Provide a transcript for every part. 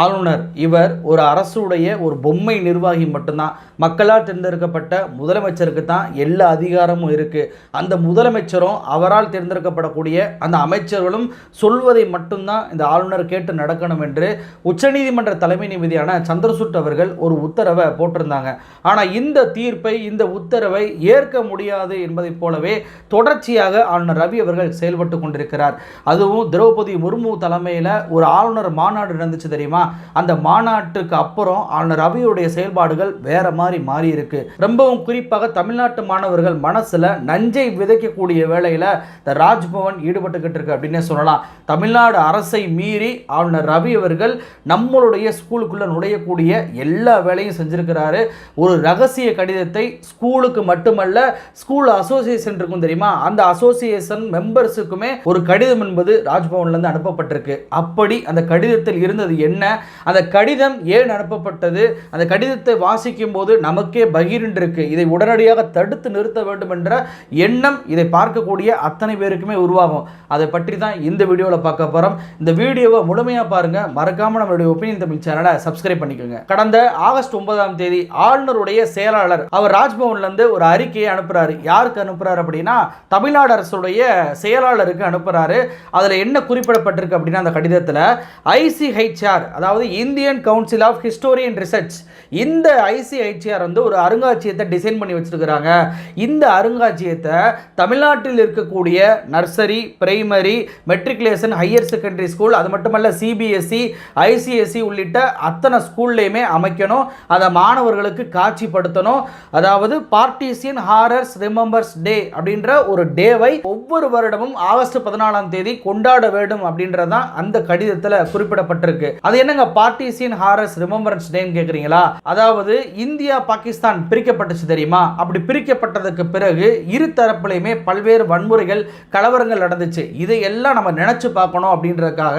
ஆளுநர் இவர் ஒரு அரசுடைய ஒரு பொம்மை நிர்வாகி மட்டும்தான். மக்களால் தேர்ந்தெடுக்கப்பட்ட முதலமைச்சருக்கு தான் எல்லா அதிகாரமும் இருக்குது அந்த முதலமைச்சரும் அவரால் தேர்ந்தெடுக்கப்படக்கூடிய அந்த அமைச்சர்களும் சொல்வதை மட்டும்தான் இந்த ஆளுநர் கேட்டு நடக்கணும் என்று உச்சநீதிமன்ற தலைமை நீதியான சந்திரசூட் அவர்கள் ஒரு உத்தரவை போட்டிருந்தாங்க. ஆனால் இந்த தீர்ப்பை இந்த உத்தரவை ஏற்க முடியாது என்பதைப் போலவே தொடர்ச்சியாக ஆளுநர் ரவி அவர்கள் செயல்பட்டு கொண்டிருக்கிறார். அதுவும் திரௌபதி முர்மு தலைமையில் ஒரு ஆளுநர் மாநாடு நடந்துச்சு தெரியுமா? அந்த மாநாட்டுக்கு அப்புறம் ஆளுநர் ரவியுடைய செயல்பாடுகள் வேற மாதிரி மாறி இருக்கு ரொம்பவும் குறிப்பாக தமிழ்நாட்டு மாணவர்கள் மனசுல நஞ்சை விதைக்கக்கூடிய வேலையில இந்த ராஜ்பவன் ஈடுபட்டுக்கிட்டு இருக்கு அப்படின்னே சொல்லலாம். தமிழ்நாடு அரசை மீறி ஆளுநர் ரவி அவர்கள் நம்மளுடைய ஸ்கூலுக்குள்ள நுழையக்கூடிய எல்லா வேலையும் செஞ்சிருக்கிறாரு. ஒரு ரகசிய கடிதத்தை ஸ்கூலுக்கு மட்டுமல்ல ஸ்கூல் அசோசியேஷன் இருக்கும் தெரியுமா? அந்த அசோசியேஷன் மெம்பர்ஸுக்குமே ஒரு கடிதம் என்பது ராஜ்பவன்ல இருந்து அனுப்பப்பட்டிருக்கு. அப்படி அந்த கடிதத்தில் இருந்தது என்ன? அந்த கடிதம் ஏன் அனுப்பப்பட்டது? அந்த கடிதத்தை வாசிக்கும் போது நமக்கே பகிர்ந்திருக்கு. இதை உடனடியாக தடுத்து நிறுத்த வேண்டும் என்ற எண்ணம் இதை பார்க்கக்கூடிய அத்தனை பேருக்குமே உருவாகும். அதை பற்றி தான் இந்த வீடியோவில் பார்க்க போகிறோம் இந்த வீடியோவை முழுமையாக பாருங்க. மறக்காமல் நம்மளுடைய ஒப்பீனியன் தமிழ் சேனலை சப்ஸ்கிரைப் பண்ணிக்கோங்க. கடந்த ஆகஸ்ட் ஒன்பதாம் தேதி ஆளுநருடைய செயலாளர் அவர் ராஜ்பவன்லேருந்து ஒரு அறிக்கையை அனுப்புகிறாரு யாருக்கு அனுப்புகிறார் அப்படின்னா தமிழ்நாடு அரசுடைய செயலாளருக்கு அனுப்புகிறாரு அதில் என்ன குறிப்பிடப்பட்டிருக்கு அப்படின்னா அந்த கடிதத்தில் ஐசிஹெச்ஆர் அதாவது Indian council of history research. இந்த ஐசிஐசிஆர் வந்து ஒரு அருங்காட்சியகத்தை டிசைன் பண்ணி வச்சிருக்கிறாங்க. இந்த அருங்காட்சியகத்தை தமிழ்நாட்டில் இருக்கக்கூடிய nursery primary matriculation higher secondary school அது மட்டுமல்ல சிபிஎஸ்சி ஐசிஎஸ்சி உள்ளிட்ட அத்தனை ஸ்கூல்லையுமே அமைக்கணும். அதை மாணவர்களுக்கு காட்சிப்படுத்தணும். அதாவது பார்ட்டிசியன் ஹாரர்ஸ் ரிமெம்பர்ஸ் டே அப்படின்ற ஒரு டேவை ஒவ்வொரு வருடமும் ஆகஸ்ட் பதினாலாம் தேதி கொண்டாட வேண்டும் அப்படின்றதான் அந்த கடிதத்தில் குறிப்பிடப்பட்டிருக்கு. அது என்னங்க பார்ட்டிசியன் ஹாரஸ் ரிமம்பரன்ஸ் டேன்னு கேட்குறீங்களா அதாவது இந்தியா பாகிஸ்தான் பிரிக்கப்பட்டுச்சு தெரியுமா? அப்படி பிரிக்கப்பட்டதுக்கு பிறகு இரு தரப்புலையுமே பல்வேறு வன்முறைகள் கலவரங்கள் நடந்துச்சு. இதையெல்லாம் நம்ம நினச்சி பார்க்கணும் அப்படின்றதுக்காக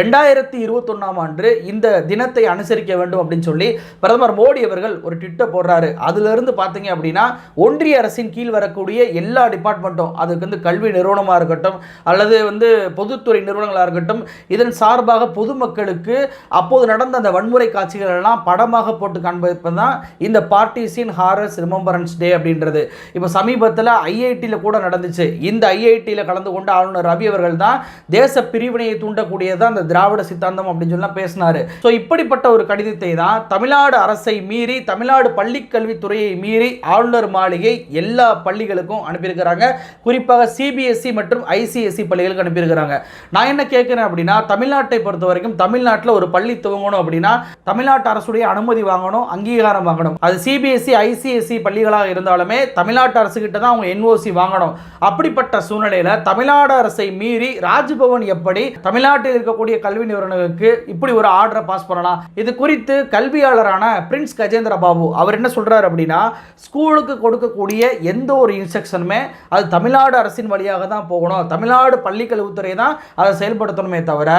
ரெண்டாயிரத்தி இருபத்தொன்னாம் ஆண்டு இந்த தினத்தை அனுசரிக்க வேண்டும் அப்படின்னு சொல்லி பிரதமர் மோடி அவர்கள் ஒரு ட்விட்டர் போடுறாரு. அதுலேருந்து பார்த்தீங்க அப்படின்னா ஒன்றிய அரசின் கீழ் வரக்கூடிய எல்லா டிபார்ட்மெண்ட்டும் அதுக்கு வந்து கல்வி நிறுவனமாக இருக்கட்டும் அல்லது வந்து பொதுத்துறை நிறுவனங்களாக இருக்கட்டும் இதன் சார்பாக பொதுமக்களுக்கு அப்போது நடந்த அந்த வன்முறை காட்சிகள் எல்லாம் படமாக போட்டு காண்பிப்பது தான் இந்த பார்ட்டிசியன் ஹாரஸ் ரிமம்பரன்ஸ் டே அப்படின்றது. இப்போ சமீபத்தில் ஐஐடியில் கூட நடந்துச்சு. இந்த ஐஐடியில் கலந்து கொண்ட ஆளுநர் ரவி அவர்கள் தான் தேச பிரிவினையை தூண்டக்கூடியது அந்த திராவிட சித்தாந்தம் அப்படின்னு சொல்லி பேசினார். ஸோ இப்படிப்பட்ட ஒரு கடிதத்தை தான் தமிழ்நாடு அரசை மீறி தமிழ்நாடு பள்ளிக்கல்வித்துறையை மீறி ஆளுநர் மாளிகை எல்லா பள்ளிகளுக்கும் அனுப்பியிருக்கிறாங்க. குறிப்பாக சிபிஎஸ்சி மற்றும் ஐசிஎஸ்சி பள்ளிகளுக்கு அனுப்பியிருக்கிறாங்க. நான் என்ன கேட்குறேன் அப்படின்னா தமிழ்நாட்டை பொறுத்த வரைக்கும் தமிழ்நாட்டில் ஒரு பள்ளி துவங்கணும் அப்படின்னா தமிழ்நாட்டு அரசுடைய அனுமதி வாங்கணும் அங்கீகாரம் வாங்கணும். அது சிபிஎஸ்சி ஐசிஎஸ்சி பள்ளிகளாக இருந்தாலுமே தமிழ்நாட்டு அரசு கிட்ட தான் அவங்க என்ஓசி வாங்கணும். அப்படிப்பட்ட சூழ்நிலையில் தமிழ்நாடு அரசை மீறி ராஜ்பவன் எப்படி தமிழ்நாட்டில் இருக்கக்கூடிய கல்வி நிறுவனங்களுக்கு இப்படி ஒரு ஆர்டரை பாஸ் பண்ணலாம்? இது குறித்து கல்வியாளரான பிரின்ஸ் கஜேந்திர பாபு அவர் என்ன சொல்கிறார் அப்படின்னா ஸ்கூலுக்கு கொடுக்கக்கூடிய எந்த ஒரு இன்ஸ்ட்ரக்ஷனுமே அது தமிழ்நாடு அரசின் வழியாக தான் போகணும். தமிழ்நாடு பள்ளிக்கல்வித்துறை தான் அதை செயல்படுத்தணுமே தவிர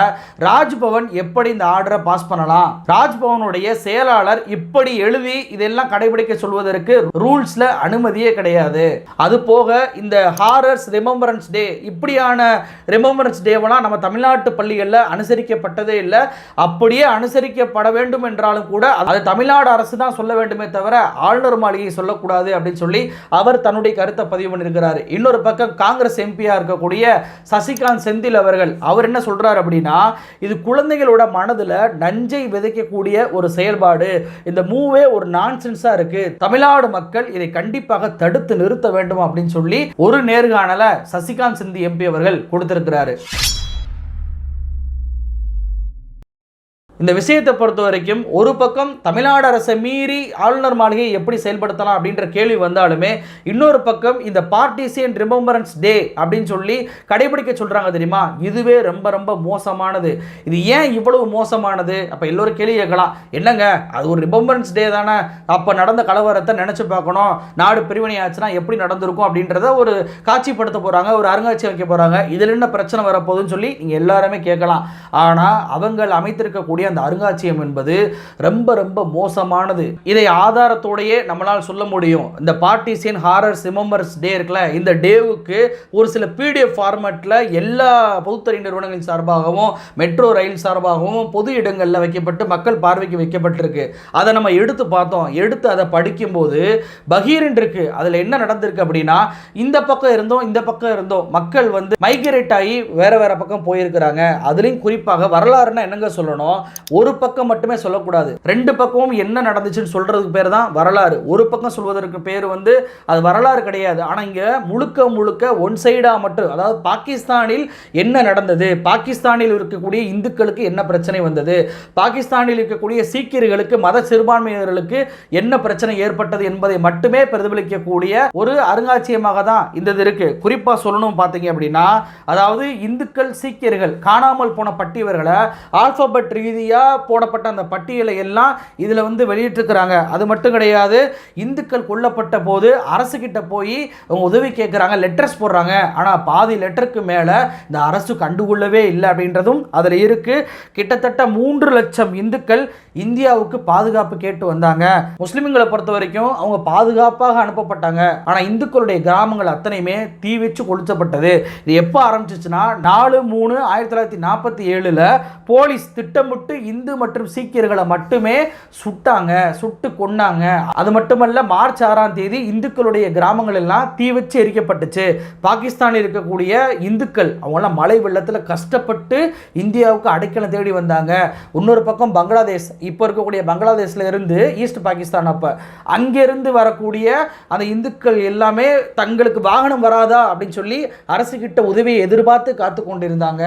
ராஜ்பவன் எப்படி இந்த ஆர்டரை பாஸ் பண்ணலாம். ராஜ்பவனுடைய செயலாளர் இப்படி எழுதி இதெல்லாம் கடைபிடிக்க சொல்வதற்கு ரூல்ஸ்ல அனுமதியே கிடையாது. அது போக இந்த ஹாரர்ஸ் ரிமெம்பரன்ஸ் டே இப்படியான ரிமம்பரன்ஸ் டேவெல்லாம் நம்ம தமிழ்நாட்டு பள்ளிகளில் அனுசரிக்கப்பட்டதே இல்லை. அப்படியே அனுசரிக்கப்பட வேண்டும் என்றாலும் கூட அது தமிழ்நாடு அரசு தான் சொல்ல வேண்டுமே தவிர ஆளுநர் மாளிகை சொல்லக்கூடாது அப்படின்னு சொல்லி அவர் தன்னுடைய கருத்தை பதிவு பண்ணியிருக்கிறார் இன்னொரு பக்கம் காங்கிரஸ் எம்பியா இருக்கக்கூடிய சசிகாந்த் செந்தில் அவர்கள் அவர் என்ன சொல்றாரு அப்படின்னா இது குழந்தைகளோட மனதில் நஞ்சை விதைக்கக்கூடிய ஒரு செயல்பாடு. இந்த மூவே ஒரு நான்சென்ஸாக இருக்குது தமிழ்நாடு மக்கள் இதை கண்டிப்பாக தடுத்து நிறுத்த வேண்டும் அப்படின்னு சொல்லி ஒரு நேர்காணலை சசிகாந்த் சிந்தி எம்பி அவர்கள் கொடுத்திருக்கிறாரு. இந்த விஷயத்தை பொறுத்த வரைக்கும் ஒரு பக்கம் தமிழ்நாடு அரசை மீறி ஆளுநர் மாளிகையை எப்படி செயல்படுத்தலாம் அப்படின்ற கேள்வி வந்தாலுமே இன்னொரு பக்கம் இந்த பார்ட்டிசி அண்ட் ரிமம்பரன்ஸ் டே அப்படின்னு சொல்லி கடைபிடிக்க சொல்கிறாங்க தெரியுமா? இதுவே ரொம்ப ரொம்ப மோசமானது. இது ஏன் இவ்வளவு மோசமானது? அப்போ எல்லோரும் கேள்வி கேட்கலாம். என்னங்க? அது ஒரு ரிமம்பரன்ஸ் டே தானே? அப்போ நடந்த கலவரத்தை நினச்சி பார்க்கணும். நாடு பிரிவினை ஆச்சுன்னா எப்படி நடந்திருக்கும் அப்படின்றத ஒரு காட்சிப்படுத்த போகிறாங்க ஒரு அருங்காட்சியம் வைக்க போகிறாங்க இதில் என்ன பிரச்சனை வரப்போகுதுன்னு சொல்லி நீங்கள் எல்லாருமே கேட்கலாம். ஆனால் அவங்கள் அமைத்திருக்கக்கூடிய அந்த அருங்காட்சியகம் என்பது ரொம்ப ரொம்ப மோசமானது. இதை ஆதாரத்தோடையே நம்மளால் சொல்ல முடியும். இந்த பார்ட்டிசியன் ஹாரர் சிமம்பர்ஸ் டே இருக்குல்ல இந்த டேவுக்கு ஒரு சில பிடிஎஃப் ஃபார்மேட்டில் எல்லா பொதுத்துறை நிறுவனங்களின் சார்பாகவும் மெட்ரோ ரயில் சார்பாகவும் பொது இடங்களில் வைக்கப்பட்டு மக்கள் பார்வைக்கு வைக்கப்பட்டிருக்கு. அதை நம்ம எடுத்து பார்த்தோம். எடுத்து அதை படிக்கும்போது பகீரன் இருக்கு. அதில் என்ன நடந்திருக்கு அப்படின்னா இந்த பக்கம் இருந்தோம் இந்த பக்கம் இருந்தோம். மக்கள் வந்து மைக்ரேட் ஆகி வேற வேற பக்கம் போயிருக்கிறாங்க. அதுலேயும் குறிப்பாக வரலாறுனா என்னங்க சொல்லணும்? ஒரு பக்கம் மட்டுமே சொல்லக்கூடாது. ரெண்டு பக்கமும் என்ன நடந்துச்சுன்னு சொல்றதுக்கு பேர் தான் வரலாறு. ஒரு பக்கம் சொல்வதற்கு பேர் வந்து அது வரலாறு கிடையாது. ஆனால் இங்கே முழுக்க முழுக்க ஒன் சைடாக மட்டும் அதாவது பாகிஸ்தானில் என்ன நடந்தது? பாகிஸ்தானில் இருக்கக்கூடிய இந்துக்களுக்கு என்ன பிரச்சனை வந்தது? பாகிஸ்தானில் இருக்கக்கூடிய சீக்கியர்களுக்கு மத சிறுபான்மையினர்களுக்கு என்ன பிரச்சனை ஏற்பட்டது என்பதை மட்டுமே பிரதிபலிக்கக்கூடிய ஒரு அருங்காட்சியமாக தான் இந்த இது இருக்கு. குறிப்பாக சொல்லணும் பார்த்தீங்க அப்படின்னா அதாவது இந்துக்கள் சீக்கியர்கள் காணாமல் போன பட்டியவர்களை ஆல்பபெட் ரீதியாக போடப்பட்ட அந்த பட்டியலை எல்லாம் இதில் வந்து வெளியிட்டிருக்கிறாங்க. அது மட்டும் கிடையாது இந்துக்கள் கொல்லப்பட்ட போது அரசு கிட்ட போய் அவங்க உதவி கேட்குறாங்க லெட்டர்ஸ் போடுறாங்க. ஆனால் பாதி லெட்டருக்கு மேலே இந்த அரசு கண்டுகொள்ளவே இல்லை அப்படின்றதும் அதில் இருக்குது கிட்டத்தட்ட மூன்று லட்சம் இந்துக்கள் இந்தியாவுக்கு பாதுகாப்பு கேட்டு வந்தாங்க. முஸ்லிம்களை பொறுத்த வரைக்கும் அவங்க பாதுகாப்பாக அனுப்பப்பட்டாங்க. ஆனால் இந்துக்களுடைய கிராமங்கள் அத்தனையுமே தீ வச்சு கொளுத்தப்பட்டது. இது எப்போ ஆரம்பிச்சிச்சுன்னா நாலு மூணு ஆயிரத்தி தொள்ளாயிரத்தி நாற்பத்தி ஏழில் போலீஸ் திட்டமிட்டு இந்து மற்றும் சீக்கியர்களை மட்டுமே சுட்டாங்க சுட்டு கொன்னாங்க. அது மட்டுமல்ல மார்ச் ஆறாம் தேதி இந்துக்களுடைய கிராமங்கள் எல்லாம் தீ வச்சு எரிக்கப்பட்டுச்சு. பாகிஸ்தானில் இருக்கக்கூடிய இந்துக்கள் அவங்களாம் மழை வெள்ளத்தில் கஷ்டப்பட்டு இந்தியாவுக்கு அடைக்கலம் தேடி வந்தாங்க. இன்னொரு பக்கம் பங்களாதேஷ் இப்போ இருக்கக்கூடிய பங்களாதேஷ்ல இருந்து ஈஸ்ட் பாகிஸ்தான் அப்போ அங்கேருந்து வரக்கூடிய அந்த இந்துக்கள் எல்லாமே தங்களுக்கு வாகனம் வராதா அப்படின்னு சொல்லி அரசுகிட்ட உதவியை எதிர்பார்த்து காத்து கொண்டிருந்தாங்க.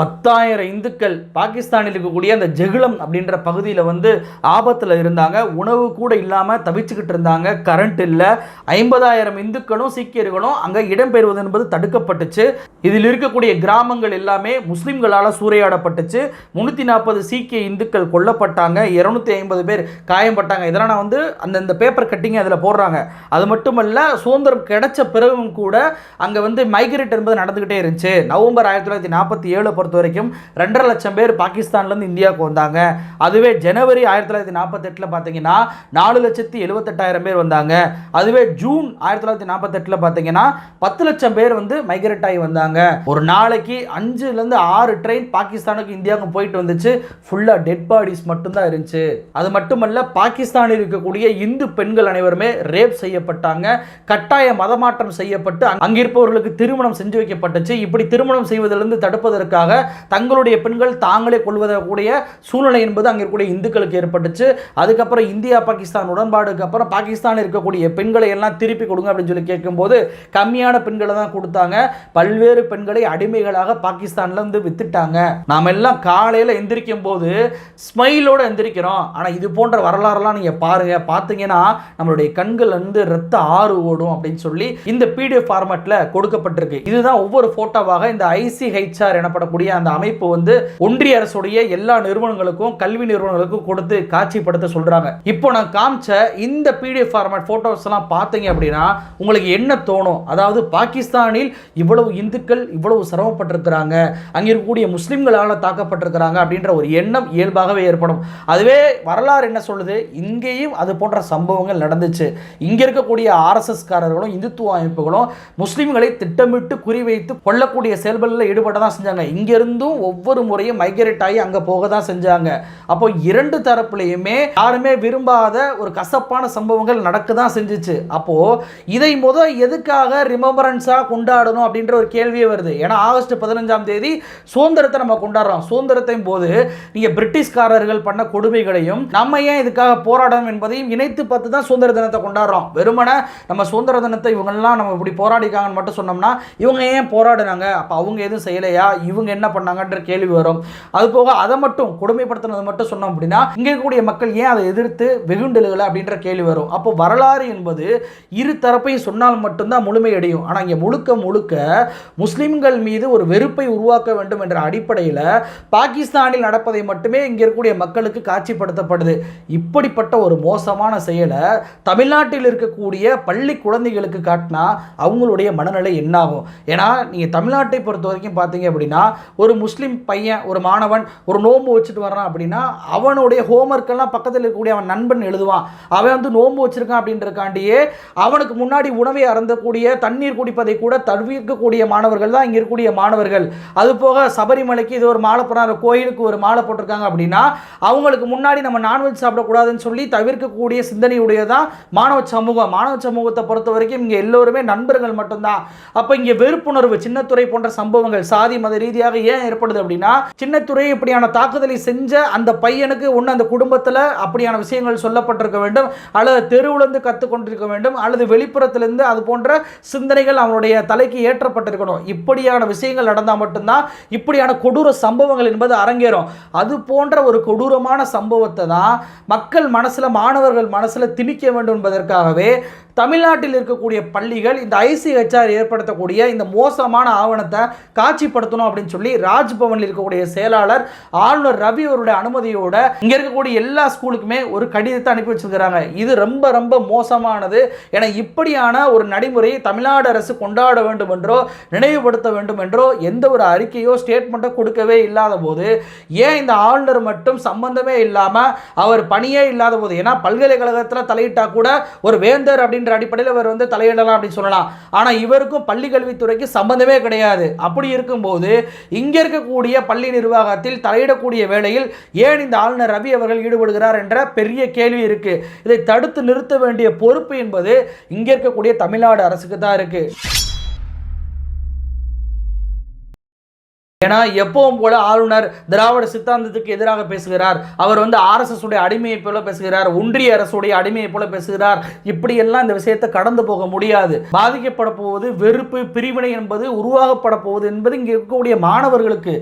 பத்தாயிரம் இந்துக்கள் பாகிஸ்தானில் இருக்கக்கூடிய அந்த ஜெகுளம் அப்படின்ற பகுதியில் வந்து ஆபத்தில் இருந்தாங்க. உணவு கூட இல்லாமல் தவிச்சுக்கிட்டு இருந்தாங்க. கரண்ட் இல்லை. ஐம்பதாயிரம் இந்துக்களும் சீக்கியர்களும் அங்கே இடம்பெறுவது என்பது தடுக்கப்பட்டுச்சு. இதில் இருக்கக்கூடிய கிராமங்கள் எல்லாமே முஸ்லீம்களால் சூறையாடப்பட்டுச்சு. முந்நூற்றி நாற்பது சீக்கிய இந்துக்கள் கொல்லப்பட்டாங்க. இரநூத்தி ஐம்பது பேர் காயம்பட்டாங்க. இதெல்லாம் நான் வந்து அந்தந்த பேப்பர் கட்டிங் அதில் போடுறாங்க. அது மட்டுமல்ல சுதந்திரம் கிடைச்ச பிறகும் கூட அங்கே வந்து மைக்ரேட் என்பது நடந்துக்கிட்டே இருந்துச்சு. நவம்பர் ஆயிரத்தி தொள்ளாயிரத்தி நாற்பத்தி ஏழை பொறுத்த வரைக்கும் ரெண்டரை லட்சம் பேர் பாகிஸ்தான்லேருந்து இந்தியாவுக்கு வந்தாங்க அதுவே ஜனவரி ஆயிரத்தி தொள்ளாயிரத்தி நாற்பத்தெட்டில் பார்த்தீங்கன்னா நாலு லட்சத்தி எழுபத்தெட்டாயிரம் பேர் வந்தாங்க. அதுவே ஜூன் ஆயிரத்தி தொள்ளாயிரத்தி நாற்பத்தெட்டில் பார்த்தீங்கன்னா பத்து லட்சம் பேர் வந்து மைக்ரேட் ஆகி வந்தாங்க. ஒரு நாளைக்கு அஞ்சுலேருந்து ஆறு ட்ரெயின் பாகிஸ்தானுக்கு இந்தியாவுக்கு போயிட்டு வந்துச்சு. ஃபுல்லாக டெட் பாடிஸ் மட்டும்தான் இருந்துச்சு. அது மட்டுமல்ல பாகிஸ்தானில் இருக்கக்கூடிய இந்து பெண்கள் அனைவருமே ரேப் செய்யப்பட்டாங்க. கட்டாய மதமாற்றம் செய்யப்பட்டு அங்கிருப்பவர்களுக்கு திருமணம் செஞ்சு வைக்கப்பட்டுச்சு. இப்படி திருமணம் செய்வதிலிருந்து தடுப்பதற்காக தங்களுடைய பெண்கள் தாங்களே கொள்வதற்கூடிய சூழ்நிலை என்பது அங்கே இருக்கக்கூடிய இந்துக்களுக்கு ஏற்பட்டுச்சு. அதுக்கப்புறம் இந்தியா பாகிஸ்தான் உடன்பாடுக்கு அப்புறம் பாகிஸ்தானில் இருக்கக்கூடிய பெண்களை எல்லாம் திருப்பி கொடுங்க அப்படின்னு சொல்லி கேட்கும்போது கம்மியான பெண்களை தான் கொடுத்தாங்க. பல்வேறு பெண்களை அடிமைகளாக பாகிஸ்தான்ல இருந்து வித்துட்டாங்க. நாம எல்லாம் காலையில் எந்திரிக்கும் போது ஸ்மைலோட எந்திரிக்கிறோம். ஆனால் இது போன்ற வரலாறுலாம் நீங்கள் பாருங்க. பார்த்தீங்கன்னா நம்மளுடைய கண்கள் வந்து ரத்த ஆறு ஓடும் அப்படின்னு சொல்லி இந்த பிடிஎஃப் ஃபார்மேட்டில் கொடுக்கப்பட்டிருக்கு. இதுதான் ஒவ்வொரு ஃபோட்டோவாக இந்த ஐசிஹெச்ஆர் எனப்படக்கூடிய அந்த அமைப்பு வந்து ஒன்றிய அரசுடைய எல்லா நிறுவனங்களுக்கும் கல்வி நிறுவனங்களுக்கும் கொடுத்து காட்சிப்படுத்த சொல்கிறாங்க இப்போ நான் காமிச்ச இந்த பிடிஎஃப் ஃபார்மேட் ஃபோட்டோஸ் எல்லாம் பார்த்தீங்க அப்படின்னா உங்களுக்கு என்ன தோணும்? அதாவது பாகிஸ்தானில் இவ்வளவு இந்துக்கள் இவ்வளவு சிரமப்பட்டிருக்கிறாங்க அங்கே இருக்கக்கூடிய முஸ்லீம்களால் தாக்கப்பட்டிருக்கிறாங்க அப்படின்ற ஒரு எண்ணம் இயல்பாகவே ஏற்படும். அதுவே வரலாறு என்ன சொல்லுது? இங்கேயும் அது போன்ற சம்பவங்கள் நடந்துச்சு. இங்கே இருக்கக்கூடிய ஆர்எஸ்எஸ்காரர்களும் இந்துத்துவ அமைப்புகளும் முஸ்லீம்களை திட்டமிட்டு குறிவைத்து கொள்ளக்கூடிய செயல்களில் ஈடுபட தான் செஞ்சாங்க. இங்கிருந்தும் ஒவ்வொரு முறையும் மைக்ரேட் ஆகி அங்கே போக தான் செஞ்சாங்க. அப்போ இரண்டு தரப்புலையுமே யாருமே விரும்பாத ஒரு கசப்பான சம்பவங்கள் நடக்க தான் செஞ்சுச்சு. அப்போ இதை முத எதுக்காக ரிமம்பரன்ஸாக கொண்டாடணும் அப்படின்ற ஒரு கேள்வியே வருது. ஏன்னா ஆகஸ்ட் பதினஞ்சாம் தேதி சுதந்திரத்தை நம்ம கொண்டாடுறோம். சுதந்திரத்தையும் போது நீங்க பிரிட்டிஷ்காரர்கள் பண்ண கொடுமைகளையும் நம்ம ஏன் இதுக்காக போராடணும் என்பதையும் இணைத்து பார்த்து தான் சுதந்திர தினத்தை கொண்டாடுறோம். வெறுமனே நம்ம சுதந்திர தினத்தை இவங்கெல்லாம் நம்ம இப்படி போராடிக்காங்கன்னு மட்டும் சொன்னோம்னா இவங்க ஏன் போராடினாங்க? அப்போ அவங்க எதுவும் செய்யலையா? இவங்க என்ன பண்ணாங்கன்ற கேள்வி வரும். அது போக அதை மட்டும் கொடுமைப்படுத்தினது மட்டும் சொன்னோம் அப்படின்னா இங்கே இருக்கக்கூடிய மக்கள் ஏன் அதை எதிர்த்து வெகுண்டலுகளை அப்படின்ற கேள்வி வரும். அப்போ வரலாறு என்பது இரு தரப்பையும் சொன்னால் மட்டும்தான் முழுமையடையும் ஆனால் இங்கே முழுக்க முழுக்க முஸ்லிம்கள் மீது ஒரு வெறுப்பை உருவாக்க வேண்டும் என்ற அடிப்படையில் பாகிஸ்தானில் நடப்பதை மட்டுமே இங்கே இருக்கக்கூடிய மக்களுக்கு காட்சிப்படுத்தப்படுது. இப்படிப்பட்ட ஒரு மோசமான செயலை தமிழ்நாட்டில் இருக்கக்கூடிய பள்ளி குழந்தைகளுக்கு காட்டினா அவங்களுடைய மனநிலை என்னாகும்? ஏன்னா நீங்கள் தமிழ்நாட்டை பொறுத்த வரைக்கும் பார்த்தீங்க அப்படின்னா ஒரு முஸ்லீம் பையன் ஒரு மாணவன் ஒரு நோன்பு வச்சு வச்சுட்டு வர்றான் அப்படின்னா அவனுடைய ஹோம்ஒர்க்கெல்லாம் பக்கத்தில் இருக்கக்கூடிய அவன் நண்பன் எழுதுவான். அவன் வந்து நோன்பு வச்சிருக்கான் அப்படின்றக்காண்டியே அவனுக்கு முன்னாடி உணவை அறந்தக்கூடிய தண்ணீர் குடிப்பதை கூட தவிர்க்கக்கூடிய மாணவர்கள் தான் இங்கே இருக்கக்கூடிய மாணவர்கள். அது போக சபரிமலைக்கு இது ஒரு மாலை போடுறாங்க கோயிலுக்கு ஒரு மாலை போட்டிருக்காங்க அப்படின்னா அவங்களுக்கு முன்னாடி நம்ம நான்வெஜ் சாப்பிடக்கூடாதுன்னு சொல்லி தவிர்க்கக்கூடிய சிந்தனையுடைய தான் மாணவ சமூகம். மாணவ சமூகத்தை பொறுத்த வரைக்கும் இங்கே எல்லோருமே நண்பர்கள் மட்டும்தான். அப்போ இங்கே வெறுப்புணர்வு சின்னத்துறை போன்ற சம்பவங்கள் சாதி மத ரீதியாக ஏன் ஏற்படுது அப்படின்னா சின்னத்துறை இப்படியான தாக்குதல் செஞ்ச அந்த பையனுக்கு ஒன்று அந்த குடும்பத்தில் அப்படியான விஷயங்கள் சொல்லப்பட்டிருக்க வேண்டும். அல்லது தெருவிலேருந்து கற்றுக்கொண்டிருக்க வேண்டும். அல்லது வெளிப்புறத்திலிருந்து அது போன்ற சிந்தனைகள் அவனுடைய தலைக்கு ஏற்றப்பட்டிருக்கணும். இப்படியான விஷயங்கள் நடந்தால் மட்டும்தான் இப்படியான கொடூர சம்பவங்கள் என்பது அரங்கேறும். அது போன்ற ஒரு கொடூரமான சம்பவத்தை தான் மக்கள் மனசில் மாணவர்கள் மனசில் திணிக்க வேண்டும் என்பதற்காகவே தமிழ்நாட்டில் இருக்கக்கூடிய பள்ளிகள் இந்த ஐசிஹெச்ஆர் ஏற்படுத்தக்கூடிய இந்த மோசமான ஆவணத்தை காட்சிப்படுத்தணும் அப்படின்னு சொல்லி ராஜ்பவனில் இருக்கக்கூடிய செயலாளர் ஆளுநர் ரவி அவருடைய அனுமதியோட இங்க இருக்கக்கூடிய எல்லா ஸ்கூலுக்குமே ஒரு கடிதத்தை அனுப்பி வச்சிருக்கிறாங்க. இது ரொம்ப ரொம்ப மோசமானது. என இப்படியான ஒரு நடைமுறையை தமிழ்நாடு அரசு கொண்டாட வேண்டும் என்றோ நினைவுபடுத்த வேண்டும் என்றோ எந்த ஒரு அறிக்கையோ ஸ்டேட்மெண்ட்டோ கொடுக்கவே இல்லாத போது ஏன் இந்த ஆளுநர் மட்டும் சம்பந்தமே இல்லாமல் அவர் பணியே இல்லாத போது ஏன்னா பல்கலைக்கழகத்தில் தலையிட்டா கூட ஒரு வேந்தர் அப்படின்ற அடிப்படையில் அவர் வந்து தலையிடலாம் அப்படின்னு சொல்லலாம். ஆனால் இவருக்கும் பள்ளி கல்வித்துறைக்கு சம்பந்தமே கிடையாது. அப்படி இருக்கும்போது இங்கே இருக்கக்கூடிய பள்ளி நிர்வாகத்தில் தலையிடக்கூடிய வேளையில் ஏன் இந்த ஆளுநர் ரவி அவர்கள் ஈடுபடுகிறார் என்ற பெரிய கேள்வி இருக்கு. இதை தடுத்து நிறுத்த வேண்டிய பொறுப்பு என்பது இங்கே இருக்கக்கூடிய தமிழ்நாடு அரசுக்கு தான் இருக்கு. ஏன்னா எப்பவும் போல ஆளுநர் திராவிட சித்தாந்தத்துக்கு எதிராக பேசுகிறார். அவர் வந்து ஆர்எஸ்எஸ் உடைய அடிமையை போல பேசுகிறார். ஒன்றிய அரசுடைய அடிமையை போல பேசுகிறார். இப்படியெல்லாம் இந்த விஷயத்தை கடந்து போக முடியாது. பாதிக்கப்பட போவது வெறுப்பு பிரிவினை என்பது உருவாகப்பட போவது என்பது இங்கே இருக்கக்கூடிய மாணவர்களுக்கு.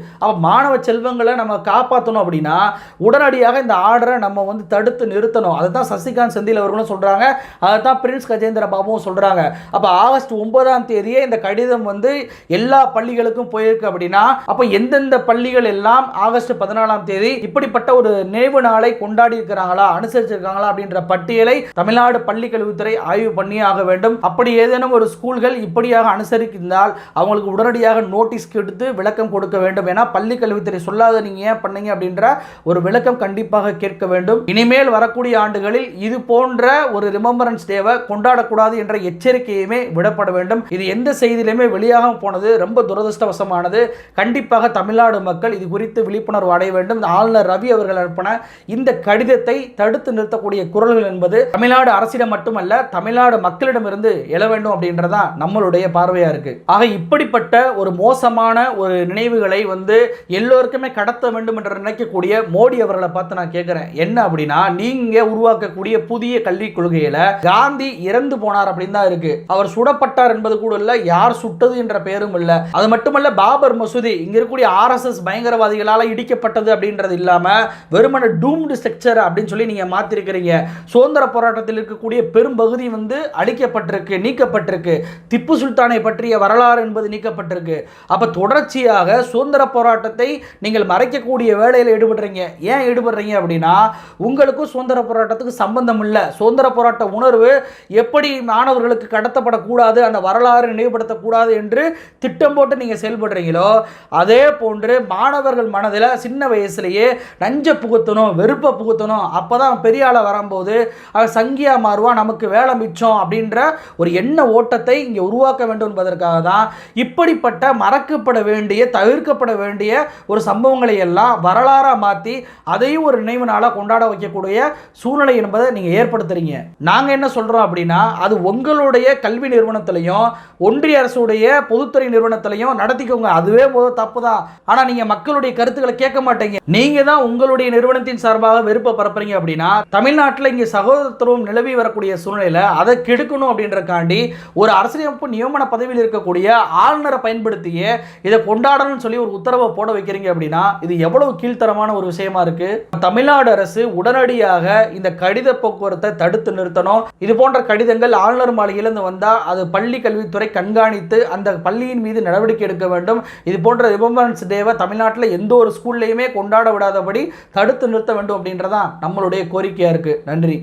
மாணவ செல்வங்களை நம்ம காப்பாற்றணும் அப்படின்னா உடனடியாக இந்த ஆர்டரை நம்ம வந்து தடுத்து நிறுத்தணும். அதை தான் சசிகாந்த் செந்தில் அவர்களும் சொல்கிறாங்க அதை தான் பிரின்ஸ் கஜேந்திர பாபுவும் சொல்கிறாங்க அப்போ ஆகஸ்ட் ஒன்பதாம் தேதியே இந்த கடிதம் வந்து எல்லா பள்ளிகளுக்கும் போயிருக்கு அப்படின்னா அப்போ எந்தெந்த பள்ளிகள் எல்லாம் ஆகஸ்ட் பதினாலாம் தேதி இப்படிப்பட்ட ஒரு நினைவு நாளை கொண்டாடி இருக்கிறாங்களா அனுசரிச்சிருக்காங்களா அப்படின்ற பட்டியலை தமிழ்நாடு பள்ளி கல்வித்துறை ஆய்வு பண்ணியே ஆக வேண்டும். அப்படி ஏதேனும் ஒரு ஸ்கூல்கள் இப்படியாக அனுசரிக்கின்றால் அவங்களுக்கு உடனடியாக நோட்டீஸ் எடுத்து விளக்கம் கொடுக்க வேண்டும். ஏன்னா பள்ளி கல்வித்துறை சொல்லாத நீங்க ஏன் பண்ணீங்க அப்படின்ற ஒரு விளக்கம் கண்டிப்பாக கேட்க வேண்டும். இனிமேல் வரக்கூடிய ஆண்டுகளில் இது போன்ற ஒரு ரிமம்பரன்ஸ் டேவை கொண்டாடக்கூடாது என்ற எச்சரிக்கையுமே விடப்பட வேண்டும். இது எந்த செய்தியிலுமே வெளியாக போனது ரொம்ப துரதிருஷ்டவசமானது. கண்டிப்பாக தமிழ்நாடு மக்கள் இது குறித்து விழிப்புணர்வு அடைய வேண்டும். ஆளுநர் ரவி அவர்கள் அனுப்பின இந்த கடிதத்தை தடுத்து நிறுத்தக்கூடிய குரல்கள் என்பது தமிழ்நாடு அரசிடம் மட்டுமல்ல தமிழ்நாடு மக்களிடமிருந்து எழ வேண்டும் அப்படின்றதா நம்மளுடைய பார்வையா இருக்கு. ஆக இப்படிப்பட்ட ஒரு மோசமான ஒரு நினைவுகளை வந்து எல்லோருக்குமே கடத்த வேண்டும் என்று நினைக்கக்கூடிய மோடி அவர்களை பார்த்து நான் கேட்கிறேன் என்ன அப்படின்னா நீங்க உருவாக்கக்கூடிய புதிய கல்விக் கொள்கையில காந்தி இறந்து போனார் அப்படின்னு தான் இருக்கு. அவர் சுடப்பட்டார் என்பது கூட இல்லை யார் சுட்டது என்ற பெயரும் இல்லை. அது மட்டுமல்ல பாபர் மசூதி இங்கே இருக்கக்கூடிய ஆர்எஸ்எஸ் பயங்கரவாதிகளால் இடிக்கப்பட்டது அப்படின்றது இல்லாமல் வெறுமன டூம்டு ஸ்ட்ரக்சர் அப்படின்னு சொல்லி நீங்கள் மாத்திருக்கிறீங்க. சுதந்திர போராட்டத்தில் இருக்கக்கூடிய பெரும்பகுதி வந்து அழிக்கப்பட்டிருக்கு நீக்கப்பட்டிருக்கு. திப்பு சுல்தானை பற்றிய வரலாறு என்பது நீக்கப்பட்டிருக்கு. அப்போ தொடர்ச்சியாக சுதந்திர போராட்டத்தை நீங்கள் மறைக்கக்கூடிய வேலையில் ஈடுபடுறீங்க. ஏன் ஈடுபடுறீங்க அப்படின்னா உங்களுக்கும் சுதந்திர போராட்டத்துக்கு சம்பந்தம் இல்லை. சுதந்திர போராட்ட உணர்வு எப்படி மாணவர்களுக்கு கடத்தப்படக்கூடாது அந்த வரலாறு நினைவுபடுத்தக்கூடாது என்று திட்டம் போட்டு நீங்கள் செயல்படுறீங்களோ அதே போன்று மாணவர்கள் மனதில் சின்ன வயசுலேயே நஞ்ச புகுத்தணும் வெறுப்பை புகுத்தணும். அப்போ தான் பெரிய வரும்போது அவன் சங்கியா மாறுவான் நமக்கு வேலை மிச்சம் அப்படின்ற ஒரு எண்ண ஓட்டத்தை இங்கே உருவாக்க வேண்டும் என்பதற்காக தான் இப்படிப்பட்ட மறக்கப்பட வேண்டிய தவிர்க்கப்பட வேண்டிய ஒரு சம்பவங்களை எல்லாம் வரலாறாக மாற்றி அதையும் ஒரு நினைவு நாளாக கொண்டாட வைக்கக்கூடிய சூழ்நிலை என்பதை நீங்கள் ஏற்படுத்துறீங்க. நாங்கள் என்ன சொல்கிறோம் அப்படின்னா அது உங்களுடைய கல்வி நிறுவனத்திலையும் ஒன்றிய அரசுடைய பொதுத்துறை நிறுவனத்திலையும் நடத்திக்கோங்க. அதுவே முதல் தப்பு தான் ஆனால் நீங்கள் மக்களுடைய கருத்துக்களை கேட்க மாட்டீங்க. நீங்கள் தான் உங்களுடைய நிறுவனத்தின் சார்பாக வெறுப்பை பரப்புறீங்க அப்படின்னா தமிழ்நாட்டில் இங்கே சகோதரத்துவம் நிலவி வரக்கூடிய சூழ்நிலையில் அதை கெடுக்கணும் அப்படின்றக்காண்டி ஒரு அரசியலமைப்பு நியமன பதவியில் இருக்கக்கூடிய ஆளுநரை பயன்படுத்திய இதை கொண்டாடணும்னு சொல்லி ஒரு உத்தரவை போட வைக்கிறீங்க அப்படின்னா இது எவ்வளவு கீழ்த்தரமான ஒரு விஷயமா இருக்கு? தமிழ்நாடு அரசு உடனடியாக இந்த கடித போக்குவரத்தை தடுத்து நிறுத்தணும். இது போன்ற கடிதங்கள் ஆளுநர் மாளிகையிலிருந்து வந்தால் அது பள்ளி கல்வித்துறை கண்காணித்து அந்த பள்ளியின் மீது நடவடிக்கை எடுக்க வேண்டும். இது போன்ற ரிபம்பரன்ஸ் டேவை தமிழ்நாட்டில் எந்த ஒரு ஸ்கூல்லையுமே கொண்டாட விடாதபடி தடுத்து நிறுத்த வேண்டும் அப்படின்றதான் நம்மளுடைய கோரிக்கையாக இருக்குது நன்றி.